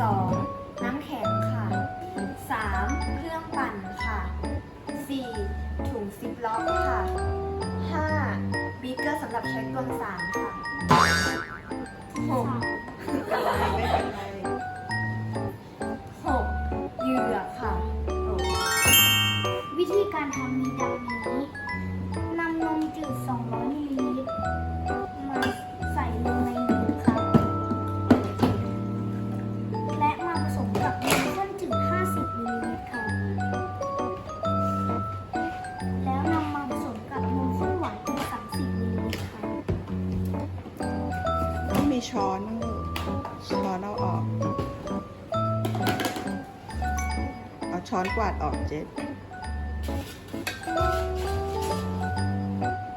2. น้ำแข็งค่ะ 3. เครื่องปั่นค่ะ 4. ถุงซิปล็อกค่ะ 5. บีเกอร์สำหรับใช้กวงสา ช้อนบ้างลูกช้อนเอาออก เอาช้อนกวาดออกเจ๊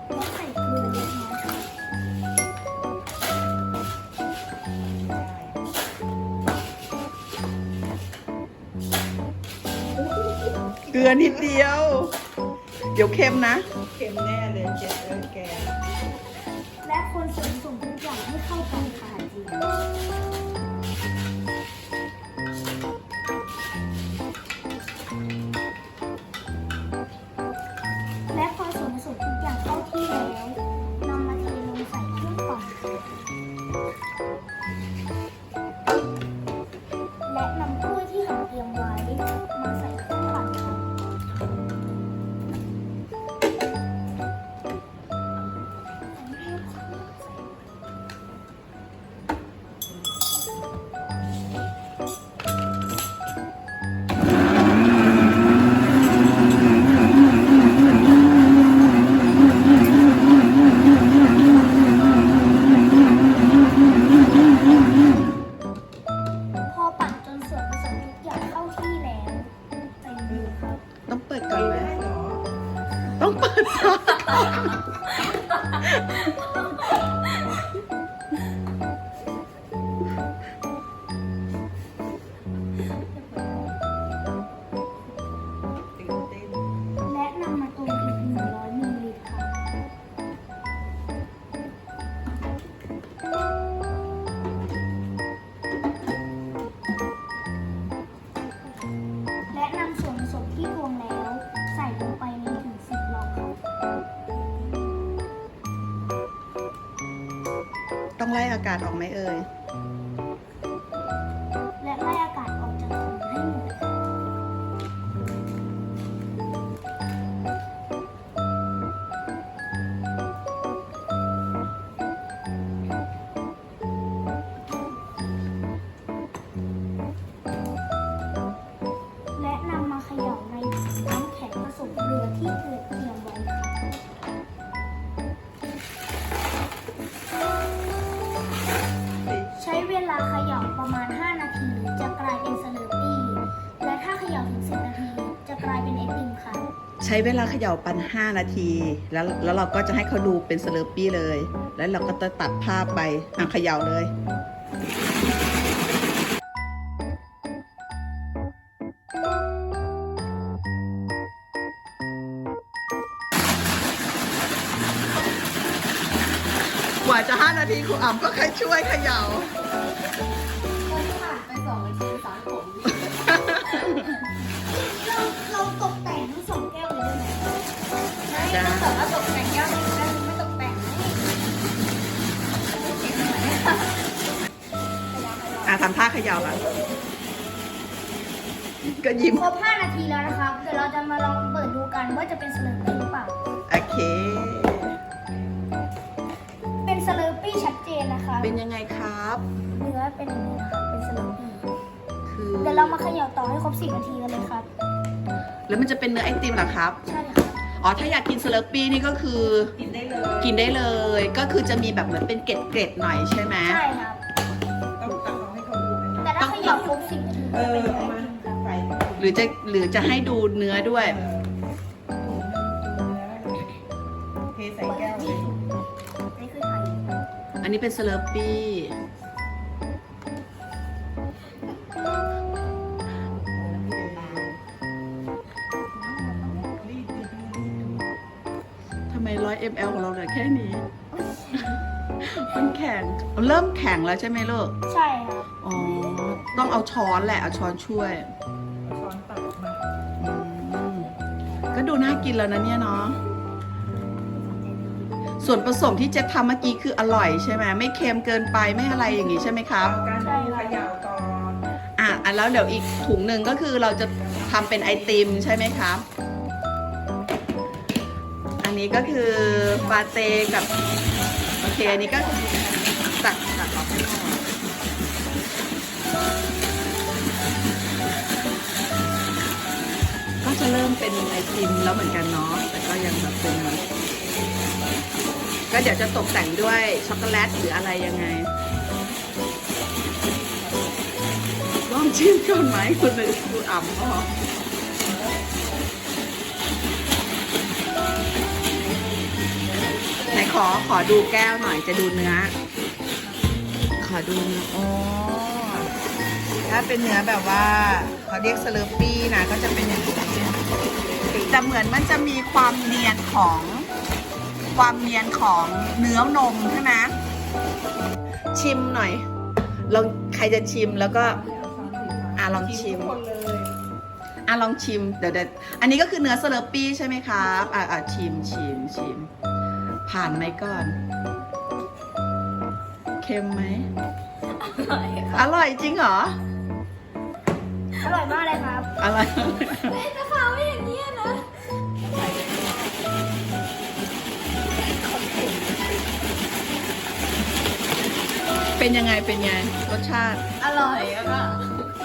แล้วใส่เกลือเล็กน้อยค่ะเกลือนิดเดียว เดี๋ยวเค็มนะ เค็มแน่ ต้อง ไล่อากาศออกไหมเอ่ย ช้เวลาเขย่าปัน 5 นาที แล้วแล้วเราก็จะให้เขาดูเป็นสเลอร์ปี้เลย แล้วเราก็จะตัดภาพไปอะเขย่าเลยกว่าจะ 5 นาทีครูอ่ำก็ค่อยช่วยเขย่า ได้ไหมไม่ถ้าเกิดว่าตกแต่งแก้วหนึ่งแก้วหนึงไม่ตกแต่งนะนี่อะทำท่าเขย่าละก็ยิ้มครบ5นาทีแล้วนะครับ เดี๋ยวเราจะมาลองเปิดดูกันว่าจะเป็นสเลอร์ปี้หรือเปล่า โอเค เป็นสเลอร์ปี้ชัดเจนนะคะ เป็นยังไงครับ เนื้อเป็นอย่างนี้นะคะเป็นสเลอร์ปี้คือเดี๋ยวเรามาเขย่าต่อให้ครบ10นาทีกันเลยครับ แล้วมันจะเป็นเนื้อไอติมเหรอครับ ใช่ค่ะ อ๋อถ้าอยากกินสเลอร์ปี้นี่ก็คือกินได้เลยกินได้เลย ก็คือจะมีแบบเหมือนเป็นเกล็ดๆหน่อยใช่ไหมใช่ครับ ต้องตักเอาให้เขาดูไหมแต่ถ้าเขย่าครบ10นาทีเอก็อเป็นไอเอามาติมครับใส่หรือจะหรือจะให้ดูเนื้อด้วย เทใส่แก้วเลยนี่คือไทยอันนี้เป็นสเลอร์ปี้ ไมร้อย ml ของเราเหลือแค่นี้ มันแข็ง เริ่มแข็งแล้วใช่ไหมลูก ใช่ครับอ๋อ ต้องเอาช้อนแหละ เอาช้อนช่วย ช้อนตักออกมาอืมก็ดูน่ากินแล้วนะเนี่ยเนาะ ส่วนผสมที่เจ๊ทำเมื่อกี้คืออร่อยใช่ไหมไม่เค็มเกินไปไม่อะไรอย่างงี้ใช่ไหมครับเอาการดูเขย่าก่อนอะอันแล้วเดี๋ยวอีกถุงหนึ่งก็คือเราจะทำเป็นไอติมใช่ไหมครับางนี้ก็คือปาเต้กับโอเคอันนี้ก็ตักตักออกไปก่อนก็จะเริ่มเป็นไอติมแล้วเหมือนกันเนาะแต่ก็ยังแบบเป็นก็เดี๋ยวจะตกแต่งด้วยช็อกโกแลตหรืออะไรยังไงลองชิมก่อนไหมคุณนึ่งคุณอ่ำก็ ขอขอดูแก้วหน่อยจะดูเนื้อ ขอดูเนื้ออ๋อถ้าเป็นเนื้อแบบว่าเขาเรียกสเลอร์ปี้นะก็จะเป็นอย่างนี้แต่เหมือนมันจะมีความเนียนของความเนียนของเนื้อนมใช่ไหมชิมหน่อยลองใครจะชิมแล้วก็อะลองชิมทุกคนเลยอะลองชิมเดี๋ยวเดี๋ยวอันนี้ก็คือเนื้อสเลอร์ปี้ใช่ไหมครับอะอะชิมชิมชิม ผ่านไหมก่อน เค็มไหมอร่อยจริงเหรอ อร่อยมากเลยครับอร่อยเอ๊ะจะข่าวไม่อย่างนี้ยนะเป็นยังไง เป็นไง รสชาติ อร่อยอะค่ะ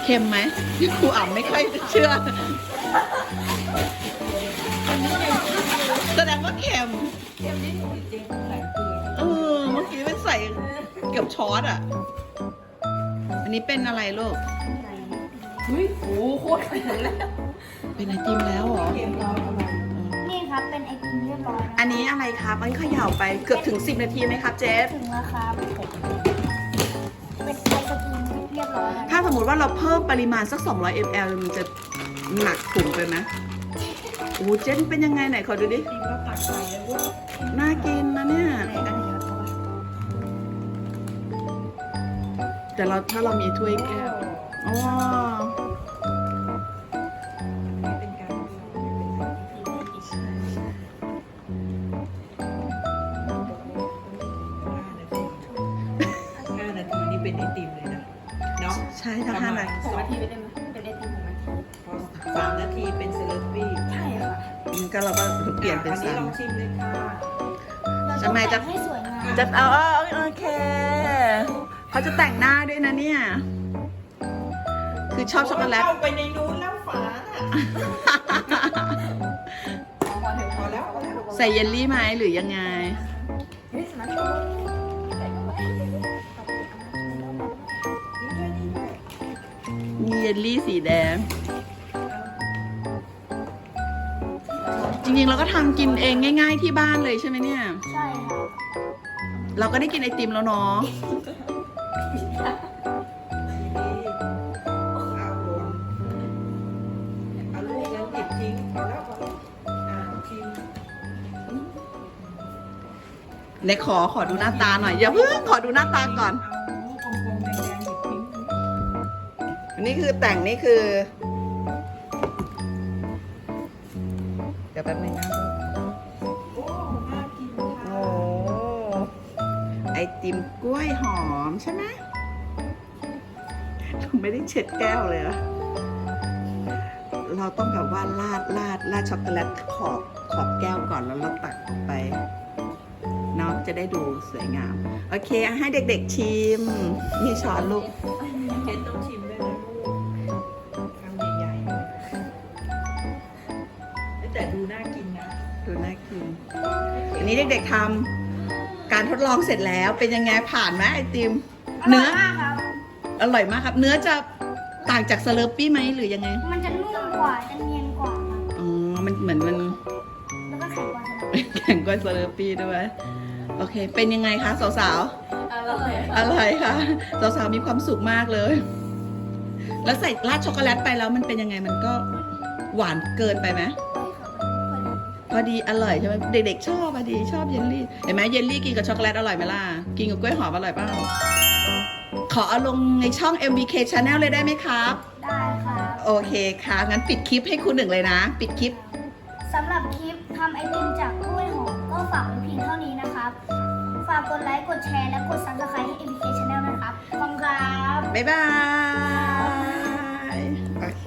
เค็มไหมครูอ่ำไม่ค่อยเชื่อ แสดงว่าเค็ม เค็มนิดหนึงจริงๆใส่เกลือเออเมื่อกี้มันใส่เกือบช้อนอะ อันนี้เป็นอะไรลูกเฮ้ยโหโคตรเผ็ดเลยเป็นไอติมแล้วเหรอเค็มร้อนเอาไว้นี่ครับเป็นไอติมเรียบร้อยนะอันนี้อะไรครับ อันนเขย่าไปเกือบถึง 10 นาทีไหมครับเจฟ ถึงแล้วครับเป็นไอศกรีมเรียบร้อยแล้วถ้าสมมติว่าเราเพิ่มปริมาณสัก 200 ml มันจะหนักถุงไปไหมโอ้โหเจนเป็นยังไงไหนขอดูดิจริงแล้วตักใส่เลยว่า น่ากินนะเนี่ย แต่เราถ้าเรามีถ้วยแก้วอ๋อเป็นการสอนเป็นวิธีห้านาทีนี่เป็นไอติมเลยนะเนาะใช่ถ้าห้านาทีหกนาทีไม่ได้ไหมเป็นไอติมหกนาทีพอสามนาทีเป็นเซเลบปี้ใช่ค่ะก็เราก็เปลี่ยนเป็นอันนี้สาลมองชิมเลยค่ะเรา ทำไมจะแต่งให้สวยงามจะเอาเอาเอาโอเคเขาจะแต่งหน้าด้วยนะเนี่ย คือชอบช็อกโกแลต เข้าไปในนู้นแล้วฝาน่ะพอพอเถอะพอแล้วพอแล้วใส่เยลลี่ไหมหรือยังไงเฮ้ยสมาร์ทโฟนใส่เข้าไปนี่ด้วยนี่ด้วยมีเยลลี่สีแดง จริงๆเราก็ทำกินเองง่าย ๆที่บ้านเลยใช่ไหมเนี่ยใช่ครับ เราก็ได้กินไอติมแล้วเนาะนี่เลยขอขอดูหน้าตาหน่อย อย่าเพิ่งขอดูหน้าตาก่อนนนี้คือแต่งนี่คือ อติมกล้วยหอมใช่ไหมไม่ได้เช็ดแก้วเลยอะเราต้องแบบว่าลาดลาดลาดช็อกโกแลตขอบขอบแก้วก่อนแล้วเราตักออกไปเนาะจะได้ดูสวยงาม โอเคอะให้เด็กๆชิม นี่ช้อนลูกเคนต้องชิมด้วยนะลูกคำใหญ่ๆเลยแต่ดูน่ากินนะ ดูน่ากิน อันนี้เด็กๆทำ การทดลองเสร็จแล้วเป็นยังไงผ่านไหมไอติมอร่เนื้ออยมากครับ อร่อยมากครับ เนื้อจะต่างจากสเลอร์ปี้ไหมหรือยังไง มันจะนุ่มกว่า จะเนียนกว่าครับอ๋อ มันเหมือนมัน แล้วก็แข็งกว่าสำหรับแข่งกว่าสเลอร์ปี้ด้วย โอเค เป็นยังไงคะสาวอร่อยๆอะไรคะสาวๆมีความสุขมากเลย แล้วใส่ราดช็อกโกแลตไปแล้วมันเป็นยังไงมันก็หวานเกินไปไหม พอดีอร่อยใช่ไหมเด็กๆชอบพอดีชอบเยลลี่เห็นไหมเยลลี่กินกับช็อกโกแลตอร่อยไหมล่ะกินกับกล้วยหอมอร่อยเปล่าขอเอาลงในช่อง MBK Channel เลยได้ไหมครับ ได้ครับโอเคค่ะงั้นปิดคลิปให้คุณหนึ่งเลยนะ ปิดคลิปสำหรับคลิปทำไอติมจากกล้วยหอมก็ฝากไว้เพียงเท่านี้นะครับ ฝากกดไลค์กดแชร์และกด subscribe ให้ MBK Channel นะครับขอบคุณครับบ๊ายบายโอเค